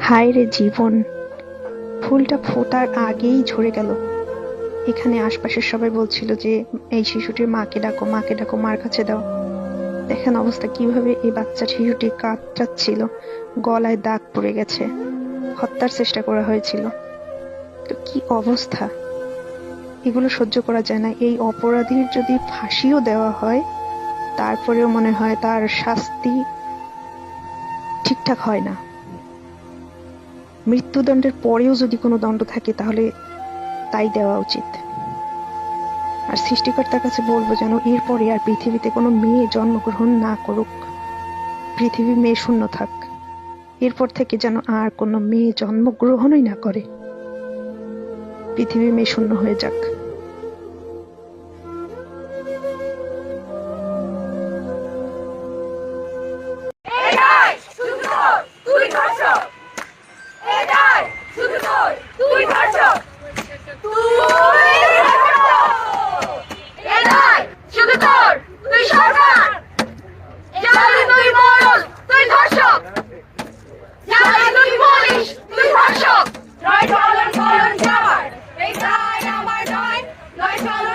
হায় রে জীবন, ফুলটা ফোটার আগেই ঝরে গেল। এখানে আশপাশের সবাই বলছিল যে, এই শিশুটির মাকে ডাকো মাকে ডাকো, মার কাছে দাও। দেখেন অবস্থা, কীভাবে এই বাচ্চা শিশুটি কাঁদছিল গলায় দাগ পড়ে গেছে, হত্যার চেষ্টা করা হয়েছিল। তো কি অবস্থা? এগুলো সহ্য করা যায় না। এই অপরাধীর যদি ফাঁসিও দেওয়া হয়, তারপরেও মনে হয় তার শাস্তি ঠিকঠাক হয় না। মৃত্যুদণ্ডের পরেও যদি কোনো দণ্ড থাকে, তাহলে তাই দেওয়া উচিত। আর সৃষ্টিকর্তার কাছে বলব যেন এরপরে আর পৃথিবীতে কোনো মেয়ে জন্মগ্রহণ না করুক। পৃথিবী মেয়ে শূন্য থাক। এরপর থেকে যেন আর কোনো মেয়ে জন্মগ্রহণই না করে। পৃথিবী মেয়ে শূন্য হয়ে যাক। 开张了